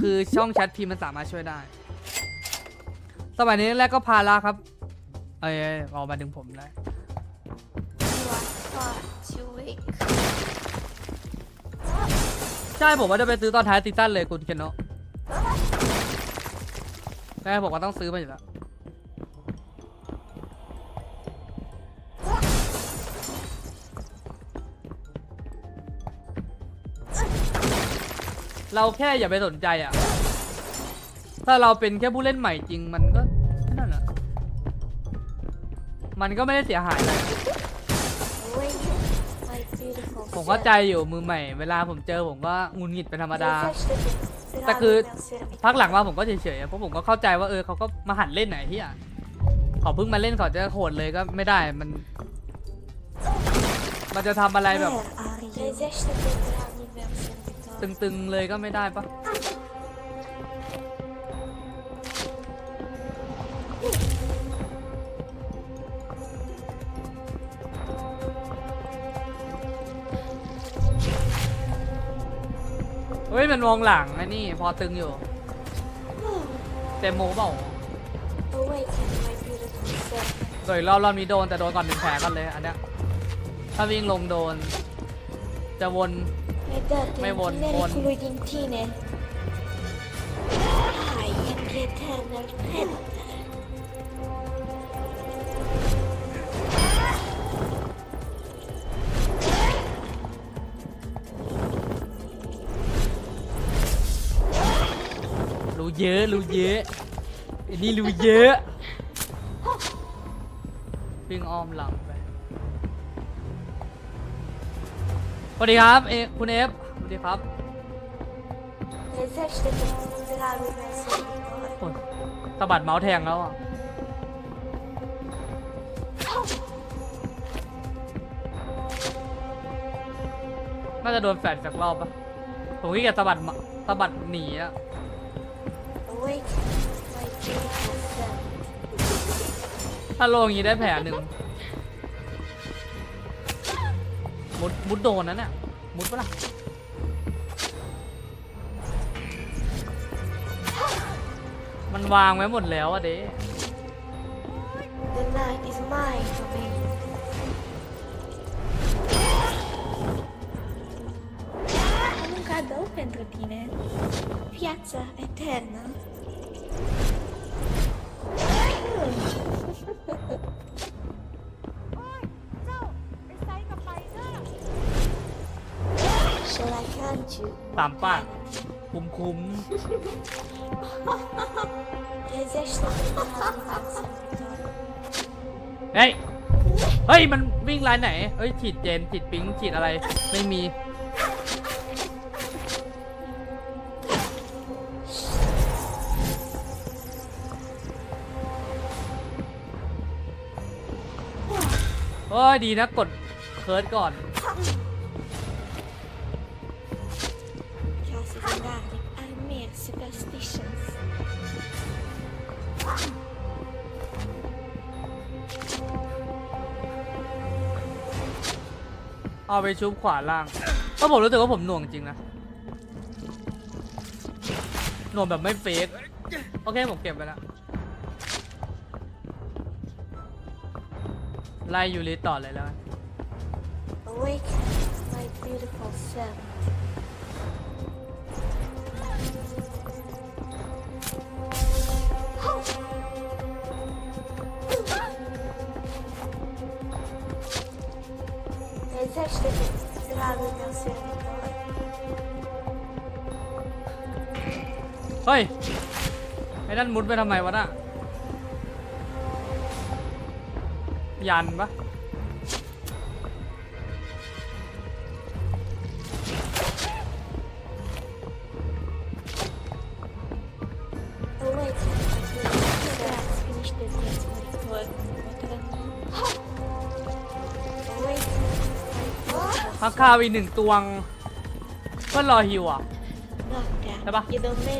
คือช่องแชทพิมพ์มันสามารถช่วยได้ สมัยนี้แรกก็พาราครับ เอ้ยเออกมาดึงผมได้ to weak. ใช่ผมว่าจะไปซื้อตอนท้ายซีซั่นเลยคุณเคนโนะใช่ผมก็ต้องซื้อมาอยู่แล้ว เราแค่อย่าไปสนใจอะ ถ้าเราเป็นแค่ผู้เล่นใหม่จริงมันก็นั่นแหละมันก็ไม่ได้เสียหายอะไร ผมเข้าใจอยู่มือใหม่ เวลาผมเจอผมก็งุนหงิดเป็นธรรมดา แต่คือพักหลังมาผมก็เฉยๆเพราะผมก็เข้าใจว่าเออเขาก็มาหัดเล่นไหนที่อะขาเพิ่งมาเล่นขาจะโหดเลยก็ไม่ได้มัน มันจะทำอะไรแบบ ตึงๆเลยก็ไม่ได้ปะเฮ้ย มันมองหลังไอ้นี่ พอตึงอยู่ เต็มโมเปล่าโดยรอบรอบนี้โดนแต่โดนก่อนหนึ่งแผลกันเลย อันเนี้ยถ้าวิ่งลงโดน จะวน Mai von- date von- colui din tine. I am the eternal predator. รู้เยอะรู้เยอะ วัสวัสดีครับเอคุณเอฟสวัสดีครับ Desejo del meu servitor. โอ้ยสะบัดเมาส์แทงแล้วอะน่าจะโดนแฟดจากรอบปะผมขี้เกียจสะบัดมาสะบัดหนีอะ Awake my beautiful self. ถ้าโลอย่างนี้ได้แผลหนึ่งมุดมุดโดนนะเนี่ย มุดปะล่ะมันวางไว้หมดแล้วอะเด้ The night is mine domain. Am un cadou pentru tine. Viața eternă. You? ตามป้าคุ้มคุ้ม Trezește-te de la servitor. เฮ้ย เฮ้ย มันวิ่งไลน์ไหน เฮ้ยฉีดเจนฉีดปิงฉีดอะไร ไม่มี โอ้ยดีนะกดเคิร์ดก่อน Case superstitions. เอาไปชุบขวาล่างเพราะผมรู้สึกว่าผมหน่วงจริงนะ หน่วงแบบไม่เฟกโอเคผมเก็บไปแล้วไล่ยูริต่อเลยแล้วกัน Awaken, my beautiful self. ฮ้ย ไอ้นั่นมุดไปทำไมวะน่ะยันปะ Awaken, my beautiful self. Niște vieți muritori. Awaken, my beautiful พักคาวีหนึ่งตวงเพื่อรอฮิวอะ ใช่ปะ You don't ย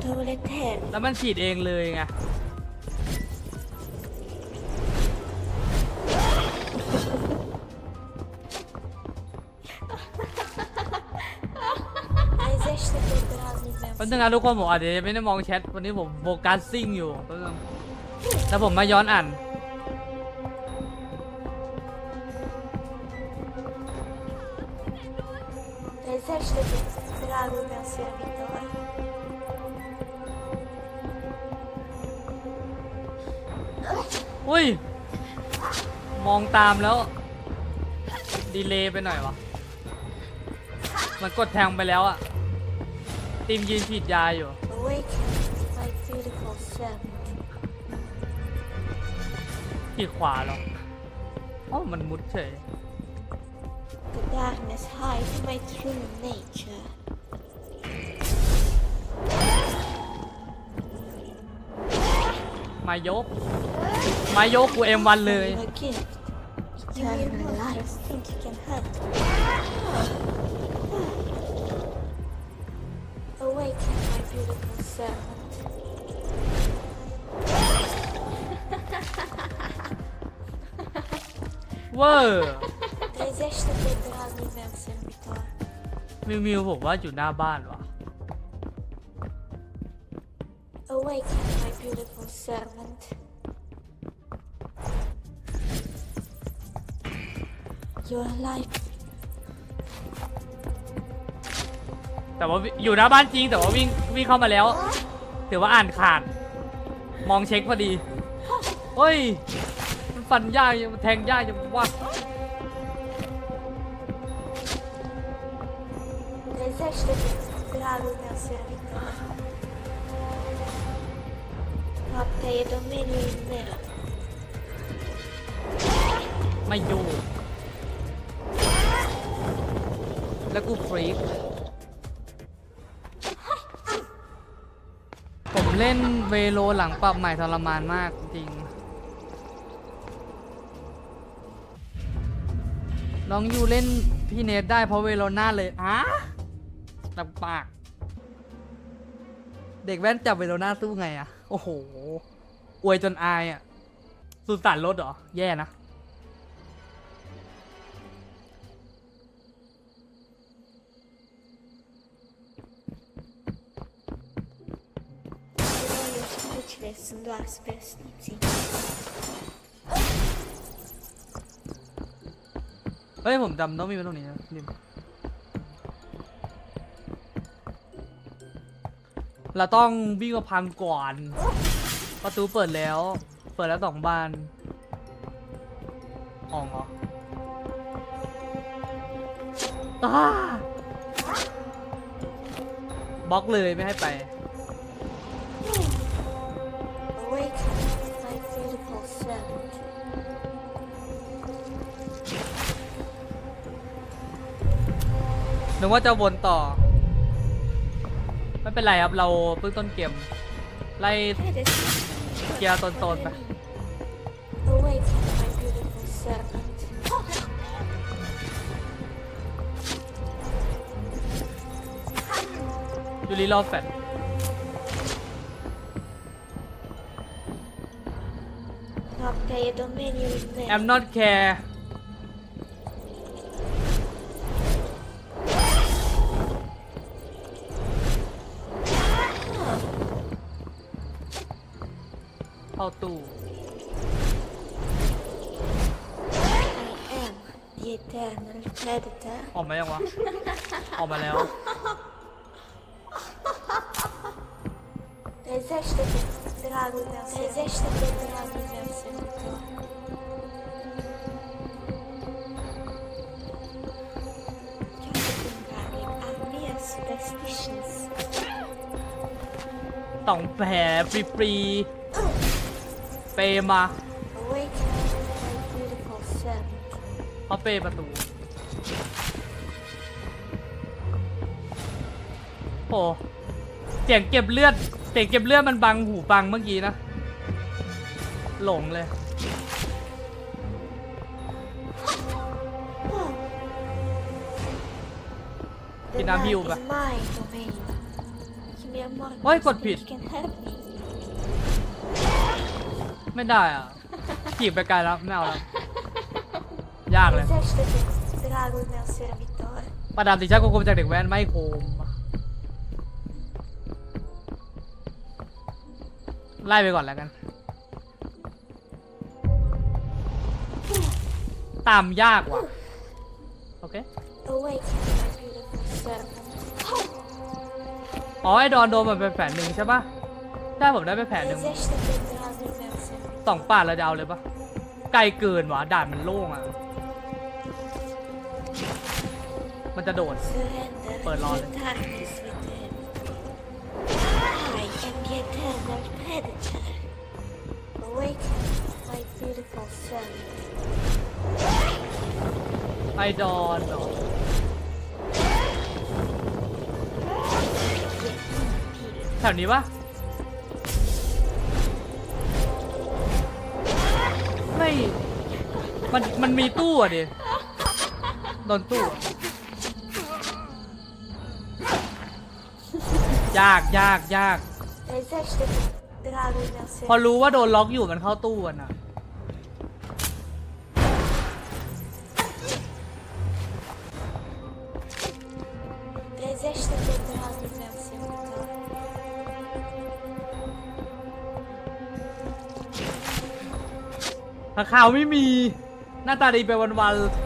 โทแทนแล้วมันฉีดเองเลยไงวันนิแมวแป๊บนึงนะทุกคนผมอาจจะไม่ได้มองแชทวันนี้ผมโฟกัสซิ่งอยู่แล้วผมมาย้อนอ่าน ตามแล้ว ดีเลย์ไปหน่อยวะ มันกดแทงไปแล้วอะทีมยืนฉีดยาอยู่ ฉีดขวาเหรออ๋อมันมุดเฉย The darkness hides my true nature. มายก มายกกูเอ็มวันเลย A gift. Turn my life. Think you can hurt. Awaken my beautiful servant. เวอร์ Desejo de trago o meu servidor. มิวมิวผมว่าอยู่หน้าบ้านวะ Your life แต่ว่าวิอยู่หน้าบ้านจริงแต่ว่าวิ่งวิ่งเข้ามาแล้ว ถือว่าอ่านขาด มองเช็คพอดีเฮ้ย มันฟันยากยังมันแทงยากยังว่า Desejo de trago o meu servidor. Obtenha domínio meu. ไม่ แล้วกูฟรีกผมเล่นเวโลหลังปรับใหม่ทรมานมากจริง น้องยูเล่นพี่เนทได้เพราะเวโลหน่าเลยอะลำปาก เด็กแว่นจับเวโลหน่าสู้ไงอะโอ้โห อวยจนอายอะสุดสารรถเหรอ แย่นะ Herói speechless do Asperstitzi. เฮ้ยผมจำต้องมีไว้ตรงนี้นะริมเราต้องวิ่งมาพังก่อน ประตูเปิดแล้ว เปิดแล้วสองบานอองเหรออาบล็อกเลยไม่ให้ไป นึกว่าจะวนต่อ ไม่เป็นไรครับ เราเพิ่งต้นเกม ไล่ Medicine. เกียร์ตนๆไป Awaken my beautiful servant. ยูริรอแฟด Obtenha domínio meu. I'm not care ออกมายังวะ ออกมาแล้ว Desejo de trago o meu Desejo de trago o meu servidor. Captain Garlic are mere superstitions. ต้องแผลฟรีๆเปมา Awaken my beautiful servant. เขาเปประตู โอ้เสียงเก็บเลือดเสียงเก็บเลือดมันบังหูฟังเมื่อกี้นะ หลงเลย The Pinam night hiu is ba? my domain. Give me a moment. Ôi, to cột think ผิด You can help me. ไม่ได้อะขี่ไปไกลแล้วไม่เอาแล้วยากเลย Desejo de trago o meu servidor. ประดามติชาติโคมจากเด็กแว้นไม่โคม ไล่ไปก่อนแล้วกัน ตามยากว่ะ โอเค Awaken, my beautiful servant. อ๋อ ไอ้ดอนโดนมันเป็นแผนหนึ่งใช่ปะใช่ผมได้ไปแผนหนึ่ง Desejo encontrar mi versión. สองป่าเราจะเอาเลยปะไกลเกินวะด่านมันโล่งอะ มันจะโดด Surrender Put it on. to darkness within. I am the eternal predator. Awaken, my beautiful servant. ไอดอนเหรอ แถวนี้ปะไม่ มัน มันมีตู้อะดิโดนตู้ ยากยากยาก พอรู้ว่าโดนล็อกอยู่มันเข้าตู้อะข่าวไม่มี หน้าตาดีไปวันๆ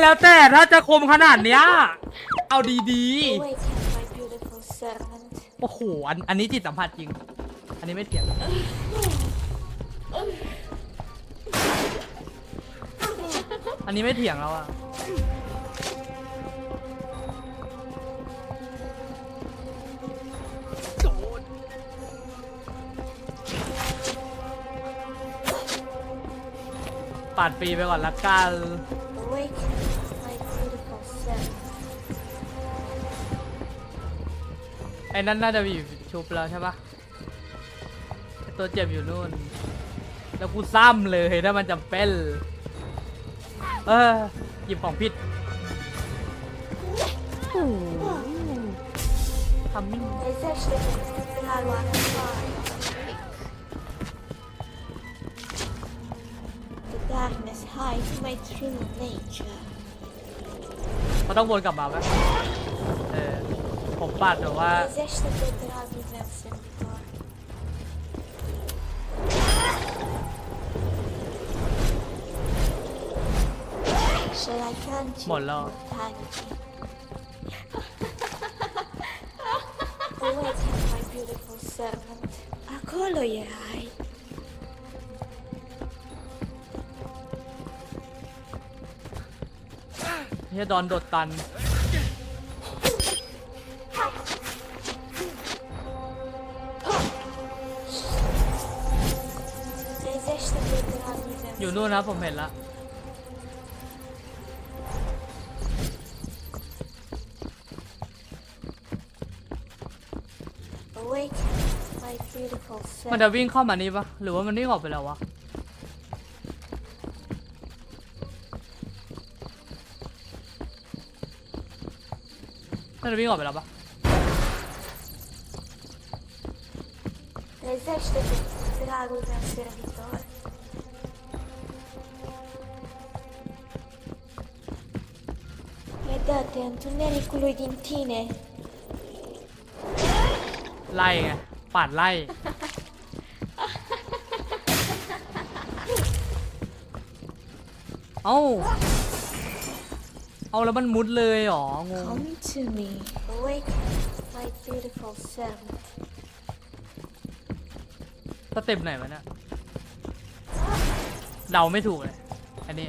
แล้วแต่ถ้าจะคมขนาดเนี้ย เอาดีๆ โอ้โห อันอันนี้จิตสัมผัสจริง อันนี้ไม่เถียงอันนี้ไม่เถียงแล้วอะปาดฟรีไปก่อนละกัน ไอ้นั่นน่าจะมีชุบแล้วใช่ปะไอ้ตัวเจ็บอยู่นู่น แล้วกูซ้ำเลยถ้ามันจำเป็น เออหยิบของผิดทำมิ่ง Desejo encontrar o Aquário. The darkness hides my true nature. เขาต้องวนกลับมาไหมเออ ผมปัดแบบว่า Desejo encontrar mi versión. Shall I grant you หมดแล้ว immortality? Awaken, my beautiful servant. Akolo yerai. เฮียดอนโดดตัน อยู่นู่นนะผมเห็นละ Awaken, my beautiful มัน servant. จะวิ่งเข้ามานี่ปะหรือว่ามันวิ่งออกไปแล้ววะน่าจะวิ่งออกไปแล้วปะ Desejo encontrar o meu servidor. Guardate, Antonelli quello di Intine. ไล่ไงปาดไล่ เอ้าเอาแล้วมันมุดเลยเหรองง Come to me. Awaken, my beautiful servant. สเต็ปไหนวะเนี่ยเดาไม่ถูกเลย อันนี้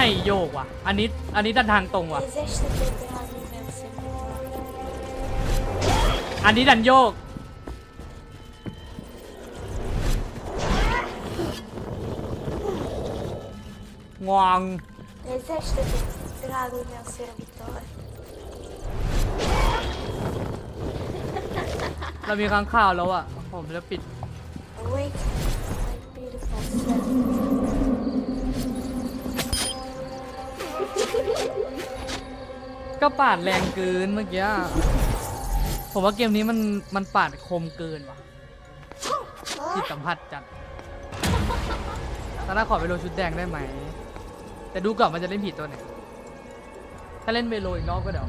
ไม่โยกว่ะ อันนี้ อันนี้ด้านทางตรงว่ะ อันนี้ดันโยก งวงเรามีค้างข่าวแล้วอะ ผมจะปิด Wait. ก็ปาดแรงเกินเมื่อกี้ ผมว่าเกมนี้มันมันปาดคมเกินว่ะจิตสัมผัสจัดตอนน้าขอไปโลชุดแดงได้ไหม แต่ดูก่อนมันจะเล่นผิดตัวไหน ถ้าเล่นเวโลอีกรอบก็เดี๋ยว